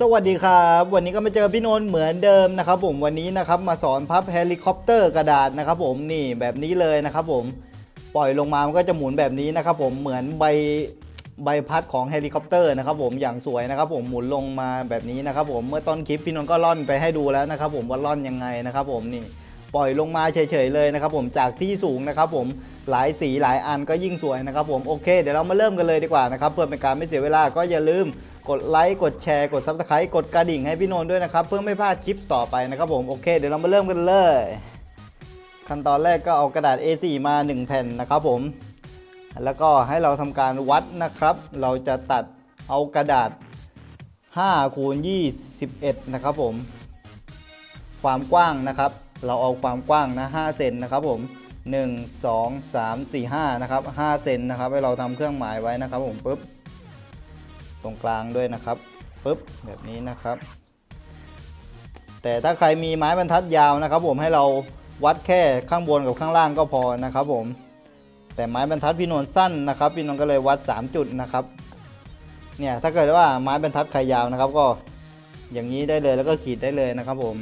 สวัสดีครับวันนี้ก็มาเจอพี่นนท์เหมือนเดิมนะครับผมวันนี้นะครับมาสอนพับเฮลิคอปเตอร์กระดาษนะครับผมนี่แบบนี้เลยนะครับผมปล่อยลงมามันก็จะหมุนแบบนี้นะครับผมเหมือนใบใบพัดของเฮลิคอปเตอร์นะครับผมอย่างสวยนะครับผมหมุนลงมาแบบนี้นะครับผมเมื่อต้นคลิปพี่นนท์ก็ล่อนไปให้ดูแล้วนะครับผมว่าล่อนยังไงนะครับผมนี่ปล่อยลงมาเฉยๆเลยนะครับผมจากที่สูงนะครับผมหลายสีหลายอันก็ยิ่งสวยนะครับผมโอเค เดี๋ยวเรามาเริ่มกันเลยดีกว่านะครับเพื่อเป็นการไม่เสียเวลาก็อย่าลืม กดไลค์กดแชร์กดซับสไครต์กดกระดิ่งให้พี่นนท์ด้วยนะครับ เพื่อไม่พลาดคลิปต่อไปนะครับผมโอเค เดี๋ยวเรามาเริ่มกันเลยขั้นตอนแรกก็เอากระดาษ A4 มา 1 แผ่นนะครับผม แล้วก็ให้เราทำการวัดนะครับ เราจะตัดเอากระดาษ5คูณ21 นะครับผม ความกว้างนะครับ เราเอาความกว้างนะ5เซนนะครับผม 1 2 3 4 5 นะครับ5เซนนะครับ ให้เราทำเครื่องหมายไว้นะครับผมปุ๊บ รงกลางด้วยนะครับปุ๊บแบบนี้นะครับ แต่ถ้าใครมีไม้บรรทัดยาวนะครับ ผมให้เราวัดแค่ข้างบนกับข้างล่างก็พอนะครับ ผมแต่ไม้บรรทัดพี่นนท์สั้นนะครับ พี่นนท์ก็เลยวัด 3 จุดนะครับเนี่ยถ้าเกิดว่าไม้บรรทัดใครยาวนะครับ ก็อย่างนี้ได้เลยแล้วก็ขีดได้เลยนะครับผม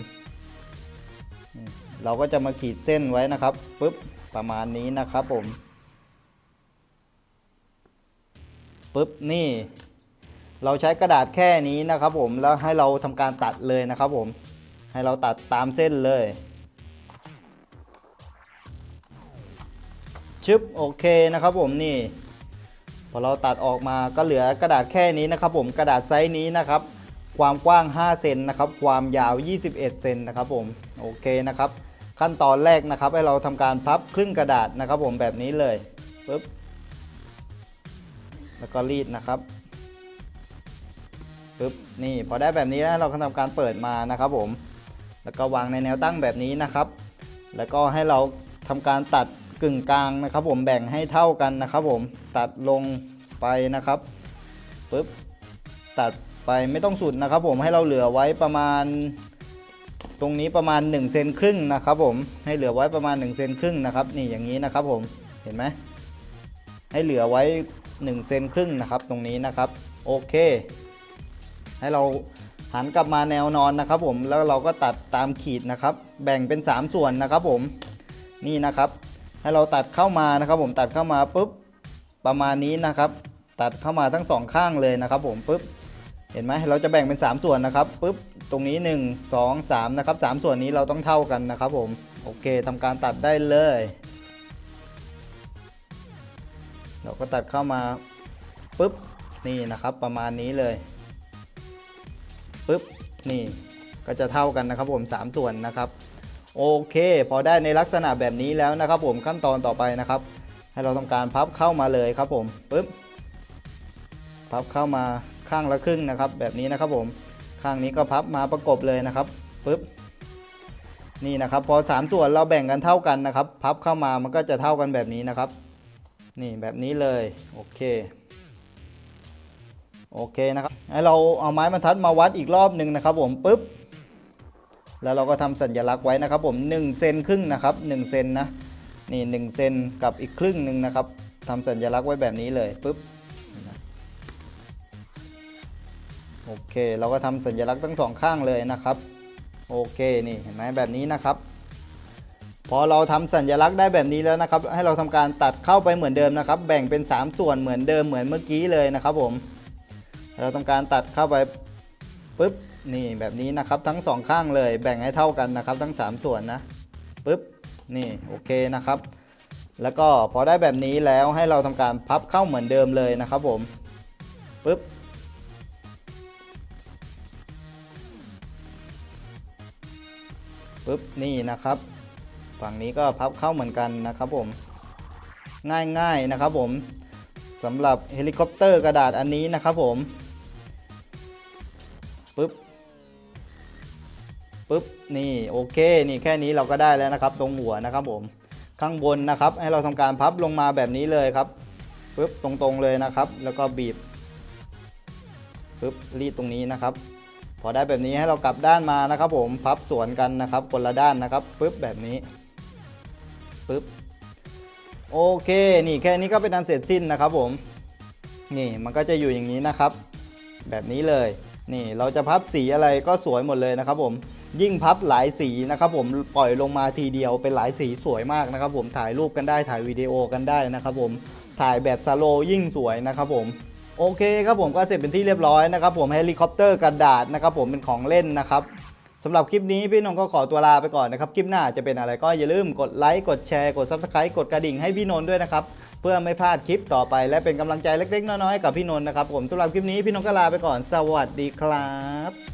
อืมเราก็จะมาขีดเส้นไว้นะครับปุ๊บประมาณนี้นะครับผมปุ๊บนี่ เราใช้กระดาษแค่นี้นะครับผมแล้วให้เราทำการตัดเลยนะครับผมให้เราตัดตามเส้นเลยชึบโอเคนะครับผมนี่พอเราตัดออกมาก็เหลือกระดาษแค่นี้นะครับผมกระดาษไซส์นี้นะครับ ความกว้าง 5 เซนนะครับความยาว 21 เซนนะครับผมโอเคนะครับ ขั้นตอนแรกนะครับ ให้เราทำการพับครึ่งกระดาษนะครับผมแบบนี้เลยปึ๊บแล้วก็รีดนะครับ ปึ๊บนี่พอได้แบบนี้แล้วเราก็ทำการเปิดมานะครับผม แล้วก็วางในแนวตั้งแบบนี้นะครับ แล้วก็ให้เราทำการตัดกึ่งกลางนะครับ ผมแบ่งให้เท่ากันนะครับ ผมตัดลงไปนะครับปึ๊บตัดไปไม่ต้องสุดนะครับ ผมให้เราเหลือไว้ประมาณ ตรงนี้ประมาณ1เซนครึ่งนะครับผมให้เหลือไว้ประมาณ1เซนครึ่งนะครับนี่อย่างนี้นะครับผมเห็นไหมให้เหลือไว้1เซนครึ่งนะครับ ตรงนี้นะครับ โอเค ให้เราหันกลับมาแนวนอนนะครับผมแล้วเราก็ตัดตามขีดนะครับ แบ่งเป็น 3 ส่วนนะครับผมนี่นะครับ ให้เราตัดเข้ามานะครับ ผมตัดเข้ามาปุ๊บประมาณนี้นะครับ ตัดเข้ามาทั้งสองข้างเลยนะครับ ผมปุ๊บเห็นไหมเราจะแบ่งเป็น 3 ส่วนนะครับปุ๊บตรงนี้ 1 2 3นะครับ3ส่วนนี้เราต้องเท่ากันนะครับ ผมโอเคทำการตัดได้เลย เราก็ตัดเข้ามาปุ๊บนี่นะครับ ประมาณนี้เลย ปุ๊บนี่ก็จะเท่ากันนะครับผม 3 ส่วนนะครับ โอเค พอได้ในลักษณะแบบนี้แล้วนะครับ ผมขั้นตอนต่อไปนะครับ ให้เราทำการพับเข้ามาเลยครับผมปุ๊บพับเข้ามาข้างละครึ่งนะครับ แบบนี้นะครับผมข้างนี้ก็พับมาประกบเลยนะครับปุ๊บนี่นะครับ พอ 3 ส่วนเราแบ่งกันเท่ากันนะครับ พับเข้ามามันก็จะเท่ากันแบบนี้นะครับ นี่แบบนี้เลยโอเค โอเคนะครับให้เราเอาไม้บรรทัดมาวัดอีกรอบหนึ่งนะครับผมปุ๊บแล้วเราก็ทำสัญลักษณ์ไว้นะครับผม1เซนครึ่งนะครับ1เซนนะนี่1เซนกับอีกครึ่งหนึ่งนะครับทำสัญลักษณ์ไว้แบบนี้เลยปุ๊บโอเคเราก็ทำสัญลักษณ์ทั้งสองข้างเลยนะครับโอเคนี่เห็นไหมแบบนี้นะครับพอเราทำสัญลักษณ์ได้แบบนี้แล้วนะครับ ให้เราทำการตัดเข้าไปเหมือนเดิมนะครับ แบ่งเป็น 3 ส่วนเหมือนเดิมเหมือนเมื่อกี้เลยนะครับผม เราทำการตัดเข้าไปปุ๊บนี่แบบนี้นะครับทั้งสองข้างเลยแบ่งให้เท่ากันนะครับ ทั้ง 3 ส่วนนะปุ๊บนี่โอเคนะครับ แล้วก็พอได้แบบนี้แล้วให้เราทำการพับเข้าเหมือนเดิมเลยนะครับผมปุ๊บปุ๊บนี่นะครับ ฝั่งนี้ก็พับเข้าเหมือนกันนะครับผมง่ายๆนะครับผมสำหรับเฮลิคอปเตอร์กระดาษอันนี้นะครับผม ปึ๊บปึ๊บนี่โอเคนี่แค่นี้เราก็ได้แล้วนะครับ ตรงหัวนะครับผมข้างบนนะครับ ให้เราทำการพับลงมาแบบนี้เลยครับปึ๊บตรงๆเลยนะครับ แล้วก็บีบปึ๊บรีดตรงนี้นะครับ พอได้แบบนี้ให้เรากลับด้านมานะครับ ผมพับสวนกันนะครับคนละด้านนะครับปึ๊บแบบนี้ปึ๊บโอเค นี่แค่นี้ก็เป็นอันเสร็จสิ้นนะครับผม นี่มันก็จะอยู่อย่างนี้นะครับ แบบนี้เลย นี่เราจะพับสีอะไรก็สวยหมดเลยนะครับผมยิ่งพับหลายสีนะครับผมปล่อยลงมาทีเดียวเป็นหลายสีสวยมากนะครับผมถ่ายรูปกันได้ถ่ายวิดีโอกันได้นะครับผมถ่ายแบบสโลวยิ่งสวยนะครับผมโอเคครับผมก็เสร็จเป็นที่เรียบร้อยนะครับผมเฮลิคอปเตอร์กระดาษนะครับผมเป็นของเล่นนะครับสำหรับคลิปนี้พี่นนท์ก็ขอตัวลาไปก่อนนะครับ คลิปหน้าจะเป็นอะไรก็อย่าลืมกดไลค์กดแชร์กด Subscribe กดกระดิ่งให้พี่นนท์ด้วยนะครับ เพื่อไม่พลาดคลิปต่อไปและเป็นกำลังใจเล็กๆ น้อยๆ กับพี่นนท์นะครับผมสำหรับคลิปนี้พี่นนท์ก็ลาไปก่อนสวัสดีครับ